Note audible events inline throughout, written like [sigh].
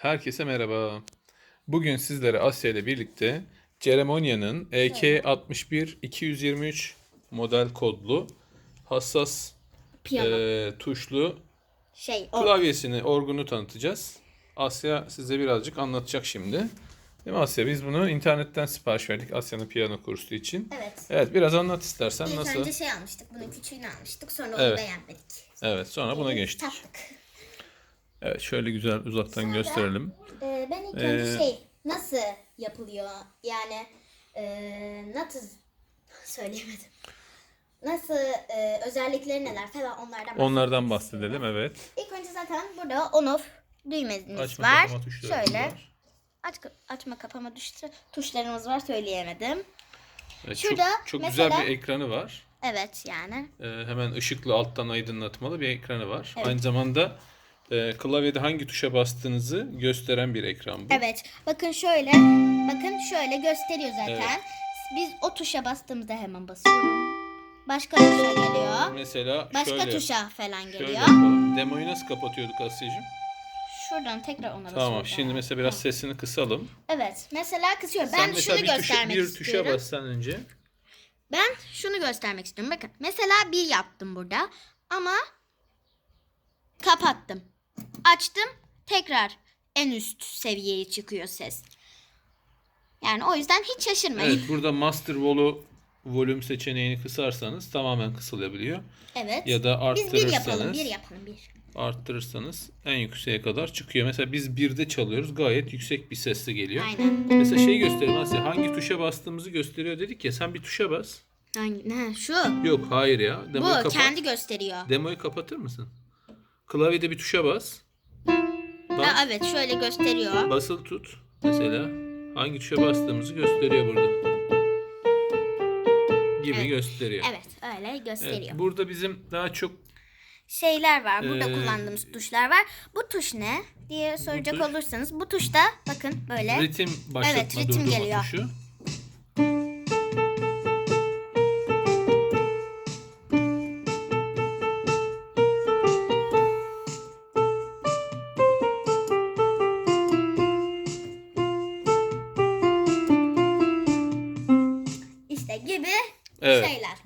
Herkese merhaba. Bugün sizlere Asya ile birlikte Ceremonia'nın E EK61223 model kodlu hassas Piyano. e, tuşlu şey o. klavyesini, orgunu tanıtacağız. Asya size birazcık anlatacak şimdi. Değil mi Asya? Biz bunu internetten sipariş verdik Asya'nın piyano kursu için. Evet. Evet biraz anlat istersen İlk nasıl? önce şey almıştık. Bunun küçüğünü almıştık. Sonra onu Evet. beğenmedik. Evet sonra buna geçtik. Taktık. Evet şöyle güzel uzaktan Sonra- gösterelim. Ee, ben ilk Ee, önce şey nasıl yapılıyor? Yani ee, nasıl [laughs] söyleyemedim. Nasıl ee, özellikleri neler falan onlardan bahsedeyim. Onlardan bahsedelim evet. İlk önce zaten burada on off düğmemiz Açma var. kapama Şöyle var. aç, açma kapama tuşu, tuşlarımız var söyleyemedim. Evet, Şurada çok, çok mesela- güzel bir ekranı var. Evet yani. Ee, hemen ışıklı alttan aydınlatmalı bir ekranı var. Evet. Aynı zamanda e, klavyede hangi tuşa bastığınızı gösteren bir ekran bu. Evet. Bakın şöyle. Bakın şöyle gösteriyor zaten. Evet. Biz o tuşa bastığımızda hemen basıyorum. Başka tuşa geliyor. Mesela Başka şöyle, tuşa falan şöyle geliyor. yapalım. Demoyu nasıl kapatıyorduk Asya'cığım? Şuradan tekrar ona basıyorum. Tamam şimdi mesela biraz sesini kısalım. Evet. Mesela kısıyorum. Sen Ben şunu bir tuşa, göstermek bir tuşa istiyorum. bassan önce. Ben şunu göstermek istiyorum. Bakın. Mesela bir yaptım burada. Ama kapattım. Açtım. Tekrar en üst seviyeye çıkıyor ses. Yani o yüzden hiç şaşırmayın. Evet burada Master Volu volüm seçeneğini kısarsanız tamamen kısılabiliyor. Evet. Ya da Biz bir yapalım. arttırırsanız Bir yapalım. Bir. arttırırsanız en yükseğe kadar çıkıyor. Mesela biz birde çalıyoruz gayet yüksek bir sesle geliyor. Aynen. Mesela şeyi göstereyim Asya. Hangi tuşa bastığımızı gösteriyor dedik ya. Sen bir tuşa bas. Hangi? Ne? Şu. Yok hayır ya. Bu Demoyu kapat. kendi gösteriyor. Demoyu kapatır mısın? Klavyede bir tuşa bas. Bas. Ha, evet şöyle gösteriyor. Basılı tut. Mesela hangi tuşa bastığımızı gösteriyor burada. Gibi Evet. gösteriyor. Evet öyle Evet, gösteriyor. burada bizim daha çok Şeyler var. Burada Ee, kullandığımız tuşlar var. Bu tuş ne diye soracak tuş- olursanız bu tuşta bakın böyle. ritim başlatma Evet, ritim geliyor. tuşu.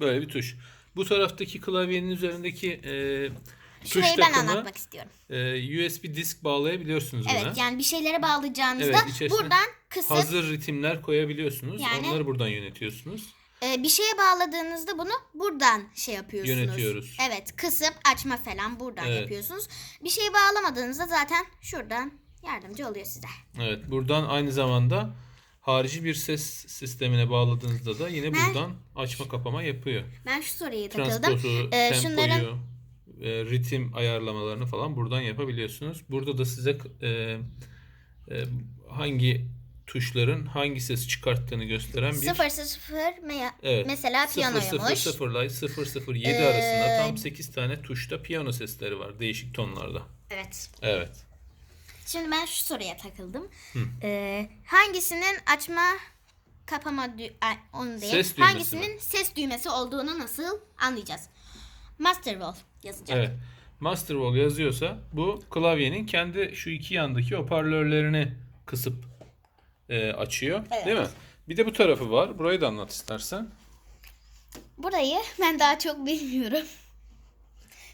Böyle bir tuş. Bu taraftaki klavyenin üzerindeki e, tuş Şurayı ben takımı anlatmak istiyorum. e, USB disk bağlayabiliyorsunuz buna. Evet yani bir şeylere bağlayacağınızda Evet, içerisine buradan kısıp Hazır ritimler koyabiliyorsunuz. Yani- Onları buradan yönetiyorsunuz. e, bir şeye bağladığınızda bunu buradan şey yapıyorsunuz. Yönetiyoruz. Evet kısıp açma falan buradan Evet. yapıyorsunuz. Bir şeye bağlamadığınızda zaten şuradan yardımcı oluyor size. Evet, buradan aynı zamanda harici bir ses sistemine bağladığınızda da yine Ben- buradan açma kapama yapıyor. Ben şu soruya takıldım. Transpozu, Ee, tempoyu, şunların- e, ritim ayarlamalarını falan buradan yapabiliyorsunuz. Burada da size e, e, hangi tuşların hangi ses çıkarttığını gösteren bir 0 0 me- Evet. mesela 0 piyanoymuş. 0 ile 007 Ee, arasında tam 8 tane tuşta piyano sesleri var değişik tonlarda. Evet. Evet. Şimdi ben şu soruya takıldım. Ee, hangisinin açma kapama dü- ay, onu değil. Ses düğmesi hangisinin ses düğmesi olduğunu nasıl anlayacağız? Master Wolf yazacağım. Evet. Master Wall yazıyorsa bu klavyenin kendi şu iki yandaki hoparlörlerini kısıp e, açıyor. Evet. Değil mi? Bir de bu tarafı var. Burayı da anlat istersen. Burayı ben daha çok bilmiyorum.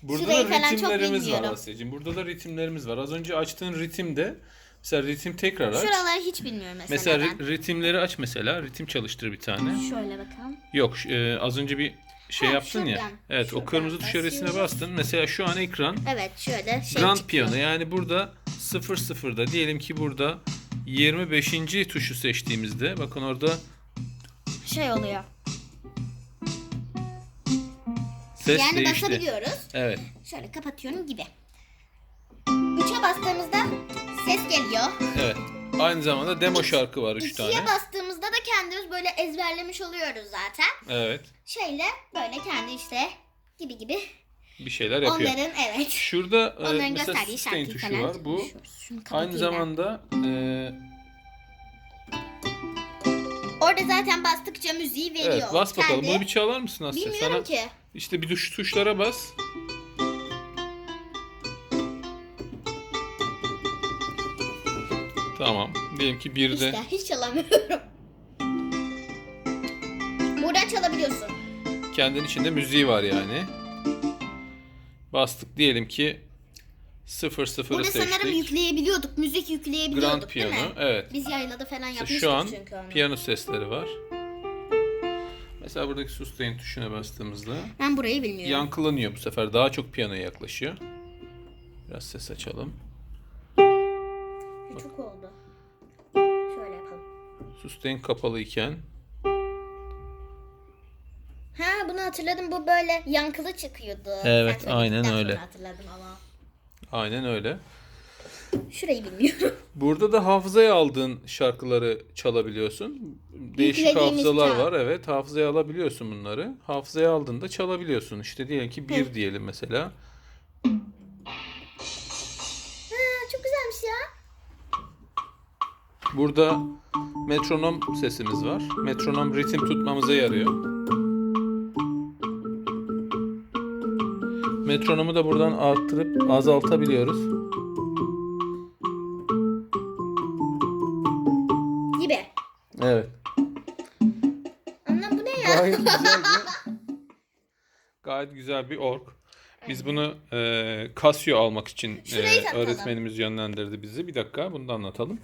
Burada Şurayı da falan çok ritimlerimiz var bilmiyorum. Asya'cığım. Burada da ritimlerimiz var. Az önce açtığın ritimde mesela ritim tekrar aç. Şuraları hiç bilmiyorum mesela, Mesela ben. ri- ritimleri aç mesela. Ritim çalıştır bir tane. Şöyle bakalım. Yok e, az önce bir şey Ha, yaptın ya. şuradan. Evet o Şuradan kırmızı tuş basıyorum. bastın. Mesela şu an ekran Evet şöyle şey Grand çıkıyor. piyano yani burada 0-0'da diyelim ki burada 25. tuşu seçtiğimizde bakın orada Şey oluyor. Ses yani değişti. basabiliyoruz. Evet. Şöyle kapatıyorum gibi. 3'e bastığımızda ses geliyor. Evet. Aynı zamanda demo şarkı var 3 İkiye tane. bastığımızda da kendimiz böyle ezberlemiş oluyoruz zaten. Evet. Şeyle böyle kendi işte gibi gibi. Bir şeyler yapıyor. Onların evet. Şurada e, Onların mesela gösterdiği sustain tuşu var. Bu aynı ben. zamanda e, Orada zaten bastıkça müziği veriyor. evet bas bakalım. Kendi- Bunu bir çalar mısın Asya? Bilmiyorum Sana ki. İşte bir tuş tuşlara bas. Tamam. Diyelim ki bir de İşte hiç çalamıyorum. Buradan çalabiliyorsun. kendin içinde müziği var yani. Bastık diyelim ki 0 0'ı Burada sanırım seçtik. yükleyebiliyorduk. Müzik yükleyebiliyorduk Grand değil piyano. mi? Evet. Biz yaylada falan yapmıştık şu an çünkü onu. piyano sesleri var. Mesela buradaki sustain tuşuna bastığımızda Ben burayı bilmiyorum. yankılanıyor bu sefer. Daha çok piyanoya yaklaşıyor. Biraz ses açalım. Çok oldu. Şöyle yapalım. Sustain kapalı iken Ha bunu hatırladım. Bu böyle yankılı çıkıyordu. Evet, Sen aynen söyledikten öyle. sonra hatırladım ama. aynen öyle. Şurayı bilmiyorum. [laughs] Burada da hafızaya aldığın şarkıları çalabiliyorsun. Değişik Yüklediğimiz hafızalar var. Evet, hafızaya alabiliyorsun bunları. Hafızaya aldığında çalabiliyorsun. İşte diyelim ki bir diyelim mesela. ha, çok güzelmiş ya. Burada metronom sesimiz var. Metronom ritim tutmamıza yarıyor. Metronomu da buradan arttırıp azaltabiliyoruz. Gayet güzel bir org. Biz bunu e, Casio almak için Şurayı e, takalım. öğretmenimiz yönlendirdi bizi. Bir dakika bunu da anlatalım.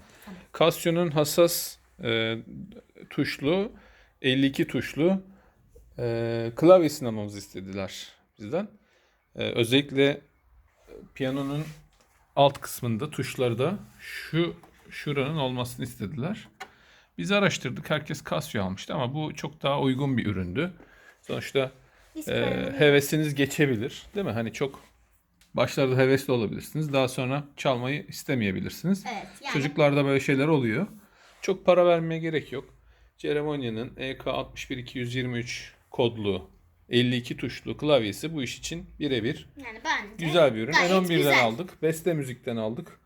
Casio'nun hassas e, tuşlu 52 tuşlu e, klavyesini almamızı istediler bizden. E, özellikle piyanonun alt kısmında tuşlarda şu şuranın olmasını istediler. Biz araştırdık. Herkes Casio almıştı ama bu çok daha uygun bir üründü. Sonuçta e, hevesiniz geçebilir. Değil mi? Hani çok başlarda hevesli olabilirsiniz. Daha sonra çalmayı istemeyebilirsiniz. Evet yani Çocuklarda böyle şeyler oluyor. Çok para vermeye gerek yok. Ceremonia'nın E EK61223 kodlu 52 tuşlu klavyesi bu iş için birebir yani bence güzel bir ürün. gayet N11'den güzel. aldık. Beste Müzik'ten aldık.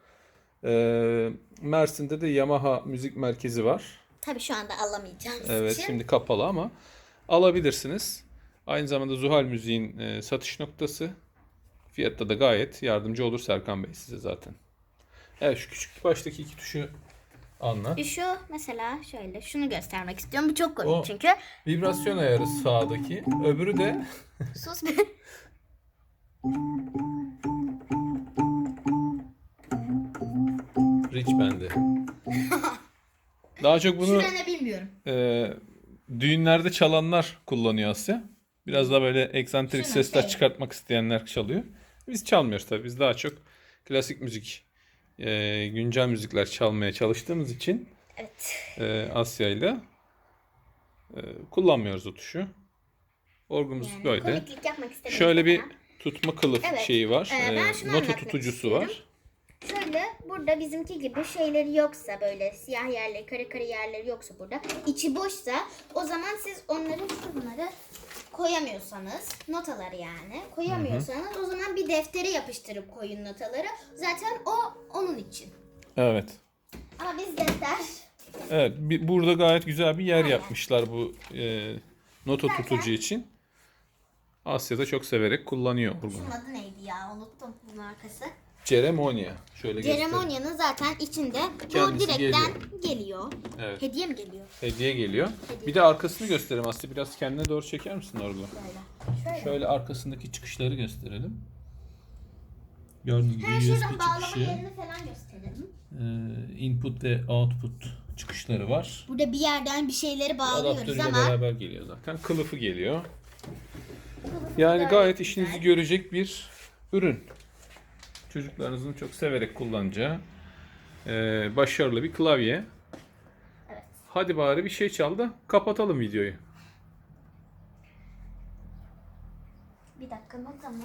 Ee, Mersin'de de Yamaha Müzik Merkezi var. Tabii şu anda alamayacağımız Evet için. şimdi kapalı ama alabilirsiniz. Aynı zamanda Zuhal Müziğin e, satış noktası. Fiyatta da gayet yardımcı olur Serkan Bey size zaten. Evet şu küçük baştaki iki tuşu anla. Şu mesela şöyle şunu göstermek istiyorum. Bu çok komik O- çünkü. Vibrasyon ayarı sağdaki. Öbürü de [laughs] Sus be. Rich Band'i. Daha çok bunu Şurada ne bilmiyorum. e, düğünlerde çalanlar kullanıyor Asya. Biraz da böyle eksantrik sesler şey. çıkartmak isteyenler çalıyor. Biz çalmıyoruz tabii. Biz daha çok klasik müzik, e, güncel müzikler çalmaya çalıştığımız için Evet. e, Asya ile e, kullanmıyoruz o tuşu. Orgumuz Yani böyle. Şöyle bir tutma kılıf Evet. şeyi var. Ee, ben E, şunu nota tutucusu istiyorum. var. Şöyle burada bizimki gibi şeyleri yoksa böyle siyah yerleri, kare kare yerleri yoksa burada içi boşsa o zaman siz onları şunları koyamıyorsanız notaları yani koyamıyorsanız o zaman bir deftere yapıştırıp koyun notaları. Zaten o onun için. Evet. Ama biz defter Evet, bir- burada gayet güzel bir yer yapmışlar bu e, nota Zaten- tutucu için. Asya'da çok severek kullanıyor Bunun orgunu. adı neydi ya unuttum bunun arkası. Ceremonia. Şöyle göstereyim. Ceremonia'nın zaten içinde bu Kendisi direkten geliyor. Evet. Hediye mi geliyor? Hediye geliyor. Bir de arkasını göstereyim Asya. Biraz kendine doğru çeker misin orgu? Böyle. Şöyle. Şöyle arkasındaki çıkışları gösterelim. Gördüğünüz gibi Ha, USB şuradan bağlama çıkışı, yerini falan gösterelim. e, input ve output çıkışları var. Burada bir yerden bir şeyleri bağlıyoruz Adaptörüyle ama beraber geliyor zaten. Kılıfı geliyor. Yani gayet işinizi görecek bir ürün. Çocuklarınızın çok severek kullanacağı e, başarılı bir klavye. Evet. Hadi bari bir şey çal da kapatalım videoyu. bir dakika not ama.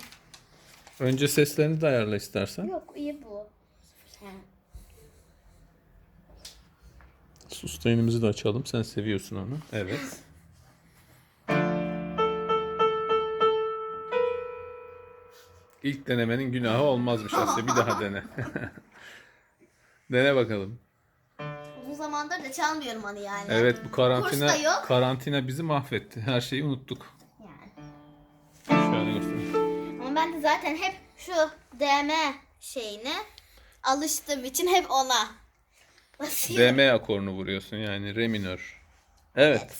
Önce seslerini de ayarla istersen. Yok iyi bu. Ha. Sustain'imizi de açalım. Sen seviyorsun onu. Evet. İlk denemenin günahı olmazmış Asya. Bir daha dene. [laughs] dene bakalım. Uzun zamandır da çalmıyorum onu yani. Evet bu karantina Kurs da yok. karantina bizi mahvetti. Her şeyi unuttuk. Yani. Şöyle göstereyim. Ama ben de zaten hep şu DM şeyine alıştığım için hep ona basıyorum. DM akorunu vuruyorsun yani re minör. Evet.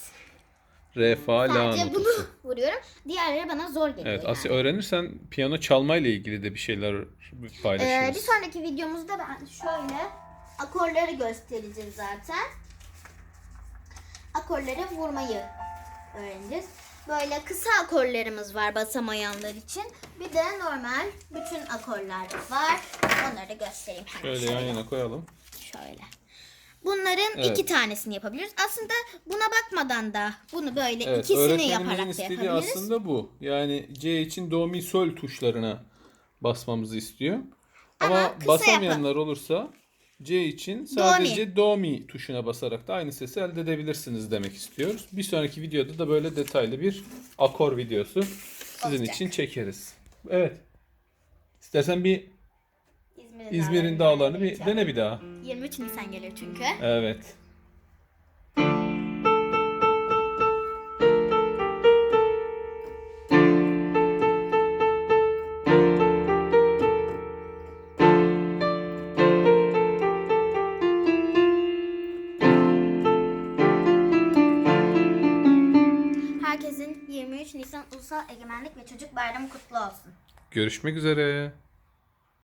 Re fa la Sadece bunu notası. [laughs] vuruyorum. Diğerleri bana zor geliyor. Evet yani. Asya öğrenirsen piyano çalmayla ilgili de bir şeyler Ee, paylaşırız. bir sonraki videomuzda ben şöyle akorları göstereceğim zaten. Akorları vurmayı öğreneceğiz. Böyle kısa akorlarımız var basamayanlar için. Bir de normal bütün akorlar var. Onları da göstereyim. Şöyle yan yana koyalım. Şöyle. Bunların Evet. iki tanesini yapabiliriz. Aslında buna bakmadan da bunu böyle Evet, ikisini yaparak da istediği yapabiliriz. aslında bu. Yani C için do mi sol tuşlarına basmamızı istiyor. Ama, Ama basamayanlar olursa C için sadece do mi tuşuna basarak da aynı sesi elde edebilirsiniz demek istiyoruz. Bir sonraki videoda da böyle detaylı bir akor videosu sizin Olacak. için çekeriz. Evet. İstersen bir İzmir'in, İzmir'in dağlarını bir deneyeceğim. dene bir daha. 23 Nisan geliyor çünkü. Evet. Herkesin 23 Nisan Ulusal Egemenlik ve Çocuk Bayramı kutlu olsun. Görüşmek üzere.